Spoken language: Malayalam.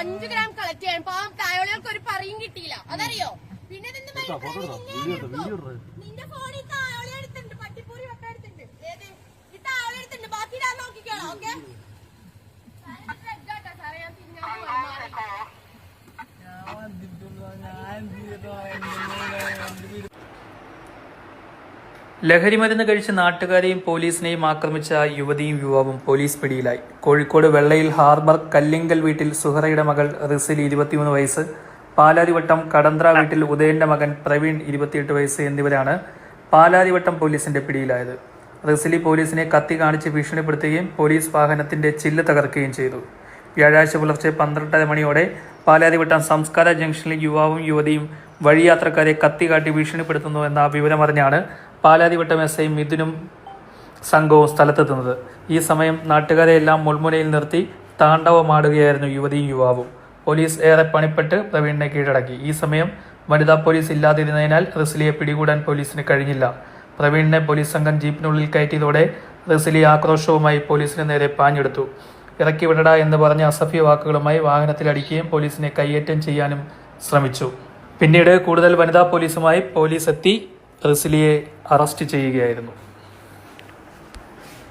അഞ്ചു ഗ്രാം കളക്ട് ചെയ്യാൻ പാവം തായോളികൾക്ക് ഒരു പറയും കിട്ടിയില്ല. അതറിയോ? പിന്നെ നിന്റെ ഫോണിൽ ലഹരിമരുന്ന് കഴിച്ച് നാട്ടുകാരെയും പോലീസിനെയും ആക്രമിച്ച യുവതിയും യുവാവും പോലീസ് പിടിയിലായി. കോഴിക്കോട് വെള്ളയിൽ ഹാർബർ കല്ലിങ്കൽ വീട്ടിൽ സുഹറയുടെ മകൾ റിസിൽ ഇരുപത്തിമൂന്ന് വയസ്സ് പാലാരിവട്ടം കടന്ത്ര വീട്ടിൽ ഉദയന്റെ മകൻ പ്രവീൺ ഇരുപത്തിയെട്ട് വയസ്സ് എന്നിവരാണ് പാലാരിവട്ടം പോലീസിന്റെ പിടിയിലായത്. റിസിലി പോലീസിനെ കത്തി കാണിച്ച് ഭീഷണിപ്പെടുത്തുകയും പോലീസ് വാഹനത്തിന്റെ ചില്ല് തകർക്കുകയും ചെയ്തു. വ്യാഴാഴ്ച പുലർച്ചെ പന്ത്രണ്ടര മണിയോടെ പാലാരിവട്ടം സംസ്കാര ജംഗ്ഷനിൽ യുവാവും യുവതിയും വഴിയാത്രക്കാരെ കത്തി കാട്ടി ഭീഷണിപ്പെടുത്തുന്നു എന്ന വിവരമറിഞ്ഞാണ് പാലാരിവട്ടം എസ് ഐ മിഥുനും സംഘവും സ്ഥലത്തെത്തുന്നത്. ഈ സമയം നാട്ടുകാരെ എല്ലാം മുൾമുനയിൽ നിർത്തി താണ്ഡവമാടുകയായിരുന്നു യുവതിയും യുവാവും. പോലീസ് ഏറെ പണിപ്പെട്ട് പ്രവീണിനെ കീഴടക്കി. ഈ സമയം വനിതാ പോലീസ് ഇല്ലാതിരുന്നതിനാൽ റിസ്ലിയെ പിടികൂടാൻ പോലീസിന് കഴിഞ്ഞില്ല. പ്രവീണിനെ പോലീസ് സംഘം ജീപ്പിനുള്ളിൽ കയറ്റിയതോടെ റിസ്ലി ആക്രോശവുമായി പോലീസിന് നേരെ പാഞ്ഞെടുത്തു. ഇറക്കി വിടടാ എന്ന് പറഞ്ഞ അസഭ്യ വാക്കുകളുമായി വാഹനത്തിലടിക്കുകയും പോലീസിനെ കയ്യേറ്റം ചെയ്യാനും ശ്രമിച്ചു. പിന്നീട് കൂടുതൽ വനിതാ പോലീസുമായി പോലീസ് എത്തി റിസ്ലിയെ അറസ്റ്റ് ചെയ്യുകയായിരുന്നു.